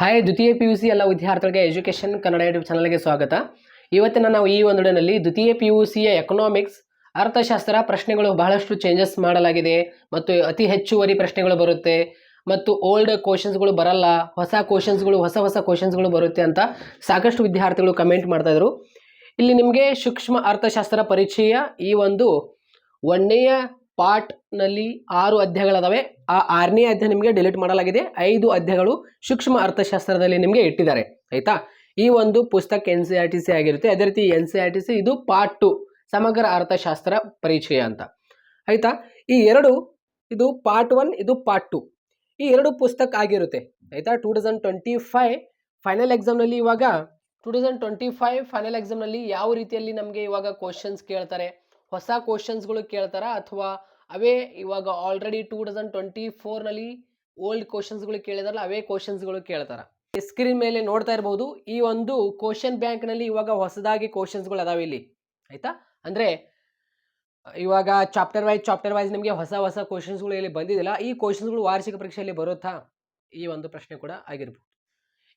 Hi ದ್ವಿತೀಯ P U C ಎಲ್ಲ ವಿದ್ಯಾರ್ಥಿಗಳಿಗೆ ಎಜುಕೇಷನ್ ಕನ್ನಡ ಯೂಟ್ಯೂಬ್ ಚಾನಲ್ಗೆ ಸ್ವಾಗತ. ಇವತ್ತಿನ ನಾವು ಈ ಒಂದು ವಿಡಿಯೋನಲ್ಲಿ ದ್ವಿತೀಯ ಪಿ ಯು ಸಿಯ ಎಕನಾಮಿಕ್ಸ್ ಅರ್ಥಶಾಸ್ತ್ರ ಪ್ರಶ್ನೆಗಳು ಬಹಳಷ್ಟು ಚೇಂಜಸ್ ಮಾಡಲಾಗಿದೆ ಮತ್ತು ಅತಿ ಹೆಚ್ಚುವರಿ ಪ್ರಶ್ನೆಗಳು ಬರುತ್ತೆ ಮತ್ತು ಓಲ್ಡ್ ಕ್ವಶನ್ಸ್ಗಳು ಬರಲ್ಲ, ಹೊಸ ಕ್ವಶನ್ಸ್ಗಳು ಹೊಸ ಹೊಸ ಕ್ವಶನ್ಸ್ಗಳು ಬರುತ್ತೆ ಅಂತ ಸಾಕಷ್ಟು ವಿದ್ಯಾರ್ಥಿಗಳು ಕಮೆಂಟ್ ಮಾಡ್ತಾಯಿದ್ರು ಇಲ್ಲಿ ನಿಮಗೆ ಸೂಕ್ಷ್ಮ ಅರ್ಥಶಾಸ್ತ್ರ ಪರಿಚಯ ಈ ಒಂದು ಒಂದನೆಯ ಪಾರ್ಟ್ನಲ್ಲಿ ಆರು ಅಧ್ಯಾಯಗಳದಾವೆ. ಆ ಆರನೇ ಅಧ್ಯಾಯ ನಿಮಗೆ ಡಿಲೀಟ್ ಮಾಡಲಾಗಿದೆ. ಐದು ಅಧ್ಯಾಯಗಳು ಸೂಕ್ಷ್ಮ ಅರ್ಥಶಾಸ್ತ್ರದಲ್ಲಿ ನಿಮಗೆ ಇಟ್ಟಿದ್ದಾರೆ. ಆಯ್ತಾ? ಈ ಒಂದು ಪುಸ್ತಕ N C R T C ಆಗಿರುತ್ತೆ. ಅದೇ ರೀತಿ N C R T C ಇದು ಪಾರ್ಟ್ ಟು ಸಮಗ್ರ ಅರ್ಥಶಾಸ್ತ್ರ ಪರಿಚಯ ಅಂತ. ಆಯ್ತಾ? ಈ ಎರಡು, ಇದು ಪಾರ್ಟ್ ಒನ್ ಇದು ಪಾರ್ಟ್ ಟು ಈ ಎರಡು ಪುಸ್ತಕ ಆಗಿರುತ್ತೆ. ಆಯ್ತಾ? Two thousand twenty five final ಎಕ್ಸಾಮ್ನಲ್ಲಿ ಇವಾಗ two thousand twenty five final ಎಕ್ಸಾಮ್ನಲ್ಲಿ ಯಾವ ರೀತಿಯಲ್ಲಿ ನಮಗೆ ಇವಾಗ ಕ್ವಶನ್ಸ್ ಕೇಳ್ತಾರೆ? ಹೊಸ ಕ್ವಶನ್ಸ್ಗಳು ಕೇಳ್ತಾರ? ಅಥವಾ ಅವೇ ಇವಾಗ ಆಲ್ರೆಡಿ ಟೂ ತೌಸಂಡ್ ಟ್ವೆಂಟಿ ಫೋರ್ನಲ್ಲಿ ಓಲ್ಡ್ ಕ್ವಶನ್ಸ್ಗಳು ಕೇಳಿದಾರಲ್ಲ, ಅವೇ ಕ್ವಶನ್ಸ್ಗಳು ಕೇಳ್ತಾರೆ. ಸ್ಕ್ರೀನ್ ಮೇಲೆ ನೋಡ್ತಾ ಇರ್ಬೋದು, ಈ ಒಂದು ಕ್ವಶನ್ ಬ್ಯಾಂಕ್ನಲ್ಲಿ ಇವಾಗ ಹೊಸದಾಗಿ ಕ್ವಶನ್ಸ್ಗಳು ಅದಾವೆ ಇಲ್ಲಿ. ಆಯಿತಾ? ಅಂದರೆ, ಇವಾಗ ಚಾಪ್ಟರ್ ವೈಸ್ ಚಾಪ್ಟರ್ ವೈಸ್ ನಿಮಗೆ ಹೊಸ ಹೊಸ ಕ್ವಶನ್ಸ್ಗಳು ಇಲ್ಲಿ ಬಂದಿದ್ದಿಲ್ಲ ಈ ಕ್ವಶನ್ಸ್ಗಳು ವಾರ್ಷಿಕ ಪರೀಕ್ಷೆಯಲ್ಲಿ ಬರುತ್ತಾ? ಈ ಒಂದು ಪ್ರಶ್ನೆ ಕೂಡ ಆಗಿರ್ಬೋದು.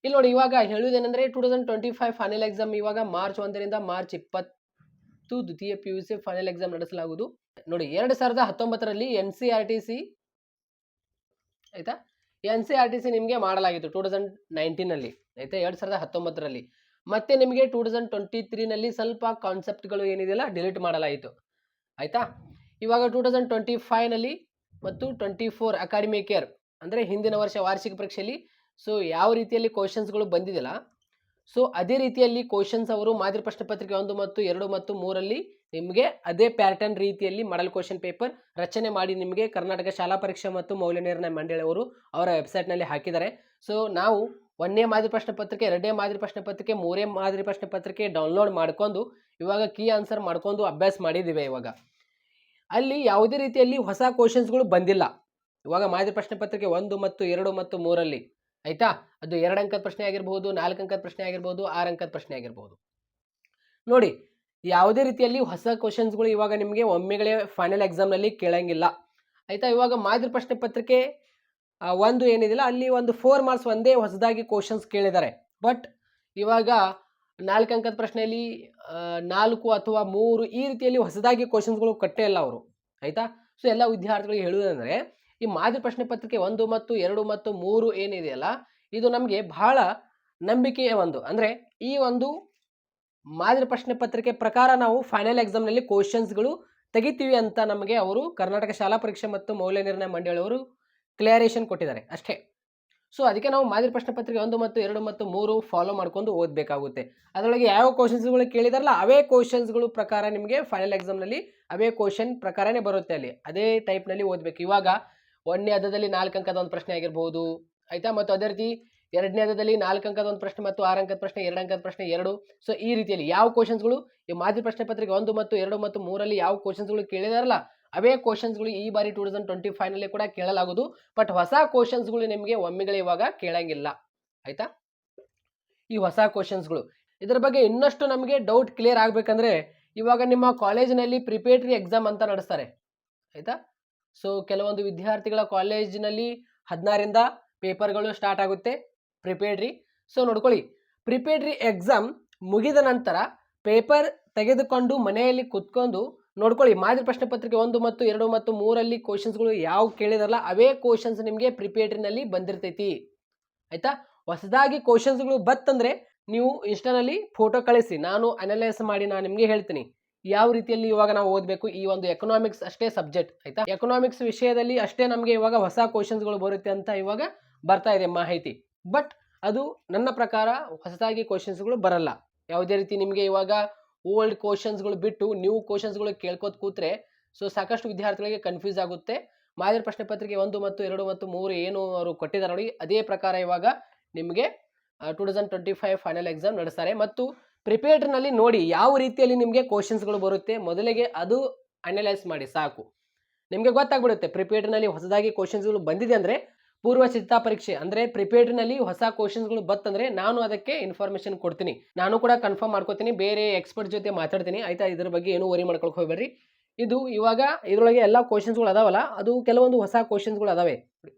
ಇಲ್ಲಿ ನೋಡಿ, ಇವಾಗ ಹೇಳುವುದೇನೆಂದರೆ two thousand twenty five final exam ಇವಾಗ ಮಾರ್ಚ್ ಒಂದರಿಂದ ಮಾರ್ಚ್ ಇಪ್ಪತ್ತು ದ್ವಿತೀಯ P U C final exam ನಡೆಸಲಾಗುವುದು. ನೋಡಿ, ಎರಡು ಸಾವಿರದ ಹತ್ತೊಂಬತ್ತರಲ್ಲಿ N C R T C ಆಯ್ತಾ? N C R T C ನಿಮಗೆ ಮಾಡಲಾಗಿತ್ತು ಟೂ ತೌಸಂಡ್ ನೈನ್ಟೀನಲ್ಲಿ ಆಯ್ತಾ? ಎರಡು ಸಾವಿರದ ಹತ್ತೊಂಬತ್ತರಲ್ಲಿ. ಮತ್ತೆ ನಿಮಗೆ ಟೂ ತೌಸಂಡ್ ಟ್ವೆಂಟಿ ತ್ರೀನಲ್ಲಿ ಸ್ವಲ್ಪ ಕಾನ್ಸೆಪ್ಟ್ಗಳು ಏನಿದೆಯಲ್ಲ ಡಿಲೀಟ್ ಮಾಡಲಾಯಿತು, ಆಯಿತಾ? ಇವಾಗ ಟೂ ತೌಸಂಡ್ ಟ್ವೆಂಟಿ ಫೈವ್ನಲ್ಲಿ ಮತ್ತು ಟ್ವೆಂಟಿ ಫೋರ್ ಅಕಾಡೆಮಿಕ್ ಇಯರ್ ಅಂದರೆ ಹಿಂದಿನ ವರ್ಷ ವಾರ್ಷಿಕ ಪರೀಕ್ಷೆಯಲ್ಲಿ ಸೊ ಯಾವ ರೀತಿಯಲ್ಲಿ ಕ್ವಶನ್ಸ್ಗಳು ಬಂದಿದೆಯಲ್ಲ ಸೊ, ಅದೇ ರೀತಿಯಲ್ಲಿ ಕ್ವಶನ್ಸ್ ಅವರು ಮಾದರಿ ಪ್ರಶ್ನೆ ಪತ್ರಿಕೆ ಒಂದು ಮತ್ತು ಎರಡು ಮತ್ತು ಮೂರಲ್ಲಿ ನಿಮಗೆ ಅದೇ ಪ್ಯಾಟರ್ನ್ ರೀತಿಯಲ್ಲಿ ಮಾಡಲ್ ಕ್ವಶನ್ ಪೇಪರ್ ರಚನೆ ಮಾಡಿ ನಿಮಗೆ ಕರ್ನಾಟಕ ಶಾಲಾ ಪರೀಕ್ಷೆ ಮತ್ತು ಮೌಲ್ಯ ನಿರ್ಣಯ ಮಂಡಳಿಯವರು ಅವರ ವೆಬ್ಸೈಟ್ನಲ್ಲಿ ಹಾಕಿದ್ದಾರೆ. ಸೊ, ನಾವು ಒಂದನೇ ಮಾದರಿ ಪ್ರಶ್ನೆ ಪತ್ರಿಕೆ ಎರಡನೇ ಮಾದರಿ ಪ್ರಶ್ನೆ ಪತ್ರಿಕೆ, ಮೂರೇ ಮಾದರಿ ಪ್ರಶ್ನೆ ಪತ್ರಿಕೆ ಡೌನ್ಲೋಡ್ ಮಾಡ್ಕೊಂಡು ಇವಾಗ ಕೀ ಆನ್ಸರ್ ಮಾಡ್ಕೊಂಡು ಅಭ್ಯಾಸ ಮಾಡಿದ್ದೀವಿ ಇವಾಗ. ಅಲ್ಲಿ ಯಾವುದೇ ರೀತಿಯಲ್ಲಿ ಹೊಸ ಕ್ವಶನ್ಸ್ಗಳು ಬಂದಿಲ್ಲ. ಇವಾಗ ಮಾದರಿ ಪ್ರಶ್ನೆ ಪತ್ರಿಕೆ ಒಂದು ಮತ್ತು ಎರಡು ಮತ್ತು ಮೂರಲ್ಲಿ ಆಯ್ತಾ? ಅದು ಎರಡು ಅಂಕದ ಪ್ರಶ್ನೆ ಆಗಿರ್ಬೋದು, ನಾಲ್ಕು ಅಂಕದ ಪ್ರಶ್ನೆ ಆಗಿರ್ಬೋದು, ಆರು ಅಂಕದ ಪ್ರಶ್ನೆ ಆಗಿರ್ಬೋದು. ನೋಡಿ, ಯಾವುದೇ ರೀತಿಯಲ್ಲಿ ಹೊಸ ಕ್ವಶನ್ಸ್ಗಳು ಇವಾಗ ನಿಮಗೆ ಒಮ್ಮೆಗಳೇ ಫೈನಲ್ ಎಕ್ಸಾಮ್ನಲ್ಲಿ ಕೇಳಂಗಿಲ್ಲ. ಆಯಿತಾ? ಇವಾಗ ಮಾದರಿ ಪ್ರಶ್ನೆ ಪತ್ರಿಕೆ ಒಂದು ಏನಿದಿಲ್ಲ, ಅಲ್ಲಿ ಒಂದು ಫೋರ್ ಮಾರ್ಕ್ಸ್ ಒಂದೇ ಹೊಸದಾಗಿ ಕ್ವಶನ್ಸ್ ಕೇಳಿದ್ದಾರೆ. ಬಟ್ ಇವಾಗ ನಾಲ್ಕು ಅಂಕದ ಪ್ರಶ್ನೆಯಲ್ಲಿ ನಾಲ್ಕು ಅಥವಾ ಮೂರು ಈ ರೀತಿಯಲ್ಲಿ ಹೊಸದಾಗಿ ಕ್ವಶನ್ಸ್ಗಳು ಕಟ್ಟೇ ಇಲ್ಲ ಅವರು. ಆಯಿತಾ? ಸೊ ಎಲ್ಲ ವಿದ್ಯಾರ್ಥಿಗಳಿಗೆ ಹೇಳುವುದಂದರೆ ಈ ಮಾದರಿ ಪ್ರಶ್ನೆ ಪತ್ರಿಕೆ ಒಂದು ಮತ್ತು ಎರಡು ಮತ್ತು ಮೂರು ಏನಿದೆಯಲ್ಲ ಇದು ನಮಗೆ ಬಹಳ ನಂಬಿಕೆಯ ಒಂದು. ಅಂದರೆ ಈ ಒಂದು ಮಾದರಿ ಪ್ರಶ್ನೆ ಪತ್ರಿಕೆ ಪ್ರಕಾರ ನಾವು ಫೈನಲ್ ಎಕ್ಸಾಮ್ನಲ್ಲಿ ಕ್ವಶನ್ಸ್ಗಳು ತೆಗಿತೀವಿ ಅಂತ ನಮಗೆ ಅವರು ಕರ್ನಾಟಕ ಶಾಲಾ ಪರೀಕ್ಷೆ ಮತ್ತು ಮೌಲ್ಯ ನಿರ್ಣಯ ಮಂಡಳಿಯವರು ಕ್ಲಿಯರೇಷನ್ ಕೊಟ್ಟಿದ್ದಾರೆ ಅಷ್ಟೇ. ಸೊ ಅದಕ್ಕೆ ನಾವು ಮಾದರಿ ಪ್ರಶ್ನೆ ಪತ್ರಿಕೆ ಒಂದು ಮತ್ತು ಎರಡು ಮತ್ತು ಮೂರು ಫಾಲೋ ಮಾಡ್ಕೊಂಡು ಓದಬೇಕಾಗುತ್ತೆ. ಅದರೊಳಗೆ ಯಾವ ಕ್ವಶನ್ಸ್ಗಳು ಕೇಳಿದಾರಲ್ಲ, ಅವೇ ಕ್ವಶನ್ಸ್ಗಳು ಪ್ರಕಾರ ನಿಮಗೆ ಫೈನಲ್ ಎಕ್ಸಾಮ್ನಲ್ಲಿ ಅವೇ ಕ್ವಶನ್ ಪ್ರಕಾರನೇ ಬರುತ್ತೆ ಅಲ್ಲಿ. ಅದೇ ಟೈಪ್ನಲ್ಲಿ ಓದಬೇಕು. ಇವಾಗ ಒಂದನೇ ಹದದಲ್ಲಿ ನಾಲ್ಕು ಅಂಕದ ಒಂದು ಪ್ರಶ್ನೆ ಆಗಿರ್ಬೋದು. ಆಯಿತಾ? ಮತ್ತು ಅದೇ ರೀತಿ ಎರಡನೇ ಹದದಲ್ಲಿ ನಾಲ್ಕು ಅಂಕದ ಒಂದು ಪ್ರಶ್ನೆ ಮತ್ತು ಆರು ಅಂಕದ ಪ್ರಶ್ನೆ, ಎರಡು ಅಂಕದ ಪ್ರಶ್ನೆ, ಎರಡು. ಸೊ ಈ ರೀತಿಯಲ್ಲಿ ಯಾವ ಕ್ವಶನ್ಸ್ಗಳು ಈ ಮಾದರಿ ಪ್ರಶ್ನೆ ಪತ್ರಿಕೆ ಒಂದು ಮತ್ತು ಎರಡು ಮತ್ತು ಮೂರಲ್ಲಿ ಯಾವ ಕ್ವಶನ್ಸ್ಗಳು ಕೇಳಿದಾರಲ್ಲ, ಅವೇ ಕ್ವಶನ್ಸ್ಗಳು ಈ ಬಾರಿ ಟೂ ತೌಸಂಡ್ ಟ್ವೆಂಟಿ ಫೈವ್ನಲ್ಲಿ ಕೂಡ ಕೇಳಲಾಗುವುದು. ಬಟ್ ಹೊಸ ಕ್ವಶನ್ಸ್ಗಳು ನಿಮಗೆ ಒಮ್ಮೆಗಳೇ ಇವಾಗ ಕೇಳಂಗಿಲ್ಲ. ಆಯಿತಾ? ಈ ಹೊಸ ಕ್ವಶನ್ಸ್ಗಳು ಇದರ ಬಗ್ಗೆ ಇನ್ನಷ್ಟು ನಮಗೆ ಡೌಟ್ ಕ್ಲಿಯರ್ ಆಗಬೇಕಂದ್ರೆ ಇವಾಗ ನಿಮ್ಮ ಕಾಲೇಜಿನಲ್ಲಿ ಪ್ರಿಪೇಟರಿ ಎಕ್ಸಾಮ್ ಅಂತ ನಡೆಸ್ತಾರೆ. ಆಯಿತಾ? ಸೊ ಕೆಲವೊಂದು ವಿದ್ಯಾರ್ಥಿಗಳ ಕಾಲೇಜಿನಲ್ಲಿ ಹದಿನಾರಿಂದ ಪೇಪರ್ಗಳು ಸ್ಟಾರ್ಟ್ ಆಗುತ್ತೆ. ಪ್ರಿಪೇಡ್ರಿ ಸೊ ನೋಡ್ಕೊಳ್ಳಿ. ಪ್ರಿಪೇಡ್ರಿ ಎಕ್ಸಾಮ್ ಮುಗಿದ ನಂತರ ಪೇಪರ್ ತೆಗೆದುಕೊಂಡು ಮನೆಯಲ್ಲಿ ಕುತ್ಕೊಂಡು ನೋಡ್ಕೊಳ್ಳಿ. ಮಾದರಿ ಪ್ರಶ್ನೆ ಪತ್ರಿಕೆ ಒಂದು ಮತ್ತು ಎರಡು ಮತ್ತು ಮೂರಲ್ಲಿ ಕ್ವಶನ್ಸ್ಗಳು ಯಾವ ಕೇಳಿದಾರಲ್ಲ, ಅವೇ ಕ್ವಶನ್ಸ್ ನಿಮಗೆ ಪ್ರಿಪೇಡ್ರಿನಲ್ಲಿ ಬಂದಿರ್ತೈತಿ. ಆಯಿತಾ? ಹೊಸದಾಗಿ ಕ್ವಶನ್ಸ್ಗಳು ಬತ್ತಂದರೆ ನೀವು ಇನ್ಸ್ಟಾನಲ್ಲಿ ಫೋಟೋ ಕಳಿಸಿ. ನಾನು ಅನಲೈಸ್ ಮಾಡಿ, ನಾನು ನಿಮಗೆ ಹೇಳ್ತೀನಿ. ಯಾವ ರೀತಿಯಲ್ಲಿ ಇವಾಗ ನಾವು ಓದಬೇಕು ಈ ಒಂದು ಎಕನಾಮಿಕ್ಸ್ ಅಷ್ಟೇ ಸಬ್ಜೆಕ್ಟ್ ಆಯ್ತಾ? ಎಕನಾಮಿಕ್ಸ್ ವಿಷಯದಲ್ಲಿ ಅಷ್ಟೇ ನಮಗೆ ಇವಾಗ ಹೊಸ ಕ್ವಶನ್ಸ್ಗಳು ಬರುತ್ತೆ ಅಂತ ಇವಾಗ ಬರ್ತಾ ಇದೆ ಮಾಹಿತಿ. ಬಟ್ ಅದು ನನ್ನ ಪ್ರಕಾರ ಹೊಸದಾಗಿ ಕ್ವಶನ್ಸ್ಗಳು ಬರಲ್ಲ. ಯಾವುದೇ ರೀತಿ ನಿಮಗೆ ಇವಾಗ ಓಲ್ಡ್ ಕ್ವಶನ್ಸ್ಗಳು ಬಿಟ್ಟು ನ್ಯೂ ಕ್ವಶನ್ಸ್ಗಳು ಕೇಳ್ಕೋತ ಕೂತ್ರೆ ಸೊ ಸಾಕಷ್ಟು ವಿದ್ಯಾರ್ಥಿಗಳಿಗೆ ಕನ್ಫ್ಯೂಸ್ ಆಗುತ್ತೆ. ಮಾದರಿ ಪ್ರಶ್ನೆ ಪತ್ರಿಕೆ ಒಂದು ಮತ್ತು ಎರಡು ಮತ್ತು ಮೂರು ಏನು ಅವರು ಕೊಟ್ಟಿದ್ದಾರೆ ನೋಡಿ, ಅದೇ ಪ್ರಕಾರ ಇವಾಗ ನಿಮಗೆ two thousand twenty five final exam ನಡೆಸ್ತಾರೆ. ಮತ್ತು ಪ್ರಿಪೇರ್ಡ್ನಲ್ಲಿ ನೋಡಿ ಯಾವ ರೀತಿಯಲ್ಲಿ ನಿಮಗೆ ಕ್ವಶನ್ಸ್ಗಳು ಬರುತ್ತೆ. ಮೊದಲಿಗೆ ಅದು ಅನಲೈಸ್ ಮಾಡಿ, ಸಾಕು. ನಿಮಗೆ ಗೊತ್ತಾಗ್ಬಿಡುತ್ತೆ ಪ್ರಿಪೇರ್ಡ್ನಲ್ಲಿ ಹೊಸದಾಗಿ ಕ್ವಶನ್ಸ್ಗಳು ಬಂದಿದೆ ಅಂದರೆ ಪೂರ್ವ ಸಿದ್ಧತಾ ಪರೀಕ್ಷೆ, ಅಂದರೆ ಪ್ರಿಪೇರ್ಡ್ನಲ್ಲಿ ಹೊಸ ಕ್ವಶನ್ಸ್ಗಳು ಬತ್ತಂದರೆ ನಾನು ಅದಕ್ಕೆ ಇನ್ಫಾರ್ಮೇಷನ್ ಕೊಡ್ತೀನಿ. ನಾನು ಕೂಡ ಕನ್ಫರ್ಮ್ ಮಾಡ್ಕೋತೀನಿ, ಬೇರೆ ಎಕ್ಸ್ಪರ್ಟ್ ಜೊತೆ ಮಾತಾಡ್ತೀನಿ. ಆಯಿತಾ? ಇದ್ರ ಬಗ್ಗೆ ಏನೂ ವರಿ ಮಾಡ್ಕೊಳಕ್ಕೆ ಹೋಗ್ಬೇಡ್ರಿ. ಇದು ಇವಾಗ ಇದರೊಳಗೆ ಎಲ್ಲ ಕ್ವಶನ್ಸ್ಗಳು ಅದಾವಲ್ಲ, ಅದು ಕೆಲವೊಂದು ಹೊಸ ಕ್ವಶನ್ಸ್ಗಳು ಅದಾವೆ.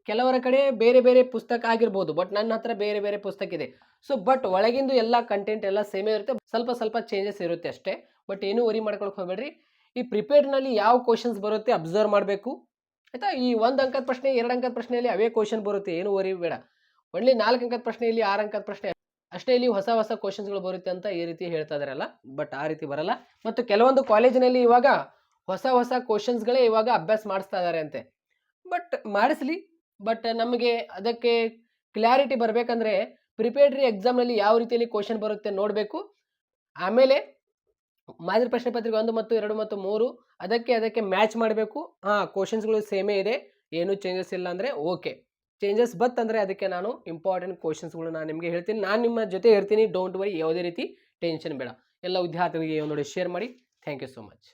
ಕೆಲವರ ಕಡೆ ಬೇರೆ ಬೇರೆ ಪುಸ್ತಕ ಆಗಿರ್ಬೋದು ಬಟ್ ನನ್ನ ಹತ್ರ ಬೇರೆ ಬೇರೆ ಪುಸ್ತಕ ಇದೆ. ಸೊ ಬಟ್ ಒಳಗಿಂದು ಎಲ್ಲ ಕಂಟೆಂಟ್ ಎಲ್ಲ ಸೇಮೇ ಇರುತ್ತೆ, ಸ್ವಲ್ಪ ಸ್ವಲ್ಪ ಚೇಂಜಸ್ ಇರುತ್ತೆ ಅಷ್ಟೇ. ಬಟ್ ಏನೂ ವರಿ ಮಾಡ್ಕೊಳಕ್ಕೆ ಹೋಗ್ಬೇಡ್ರಿ. ಈ ಪ್ರಿಪೇರ್ಡ್ನಲ್ಲಿ ಯಾವ ಕ್ವಶನ್ಸ್ ಬರುತ್ತೆ ಅಬ್ಸರ್ವ್ ಮಾಡಬೇಕು. ಆಯಿತಾ? ಈ ಒಂದು ಅಂಕದ ಪ್ರಶ್ನೆ, ಎರಡು ಅಂಕದ ಪ್ರಶ್ನೆಯಲ್ಲಿ ಅವೇ ಕ್ವಶನ್ ಬರುತ್ತೆ, ಏನು ವರಿ ಬೇಡ. ಒಳ್ಳೆ ನಾಲ್ಕು ಅಂಕದ ಪ್ರಶ್ನೆಯಲ್ಲಿ ಆರು ಅಂಕದ ಪ್ರಶ್ನೆ ಅಷ್ಟೇ, ಇಲ್ಲಿ ಹೊಸ ಹೊಸ ಕ್ವಶನ್ಸ್ಗಳು ಬರುತ್ತೆ ಅಂತ ಈ ರೀತಿ ಹೇಳ್ತಾ ಇದಾರಲ್ಲ ಬಟ್ ಆ ರೀತಿ ಬರಲ್ಲ. ಮತ್ತು ಕೆಲವೊಂದು ಕಾಲೇಜಿನಲ್ಲಿ ಇವಾಗ ಹೊಸ ಹೊಸ ಕ್ವಶನ್ಸ್ಗಳೇ ಇವಾಗ ಅಭ್ಯಾಸ ಮಾಡಿಸ್ತಾ ಇದ್ದಾರೆ ಅಂತೆ. ಬಟ್ ಮಾಡಿಸ್ಲಿ ಬಟ್ ನಮಗೆ ಅದಕ್ಕೆ ಕ್ಲಾರಿಟಿ ಬರಬೇಕಂದ್ರೆ ಪ್ರಿಪೇರ್ಡ್ರಿ ಎಕ್ಸಾಮ್ನಲ್ಲಿ ಯಾವ ರೀತಿಯಲ್ಲಿ ಕ್ವಶನ್ ಬರುತ್ತೆ ನೋಡಬೇಕು. ಆಮೇಲೆ ಮಾದರಿ ಪ್ರಶ್ನೆ ಪತ್ರಿಕೆ ಒಂದು ಮತ್ತು ಎರಡು ಮತ್ತು ಮೂರು ಅದಕ್ಕೆ ಅದಕ್ಕೆ ಮ್ಯಾಚ್ ಮಾಡಬೇಕು. ಹಾಂ ಕ್ವಶನ್ಸ್ಗಳು ಸೇಮೇ ಇದೆ. ಏನೂ ಚೇಂಜಸ್ ಇಲ್ಲ ಅಂದರೆ ಓಕೆ ಚೇಂಜಸ್ ಬತ್ತಂದರೆ ಅದಕ್ಕೆ ನಾನು ಇಂಪಾರ್ಟೆಂಟ್ ಕ್ವಶನ್ಸ್ಗಳು ನಾನು ನಿಮಗೆ ಹೇಳ್ತೀನಿ. ನಾನು ನಿಮ್ಮ ಜೊತೆ ಇರ್ತೀನಿ. ಡೋಂಟ್ ವರಿ ಯಾವುದೇ ರೀತಿ ಟೆನ್ಷನ್ ಬೇಡ. ಎಲ್ಲ ವಿದ್ಯಾರ್ಥಿಗಳಿಗೆ ಒಂದು ನೋಡಿ ಶೇರ್ ಮಾಡಿ. Thank you so much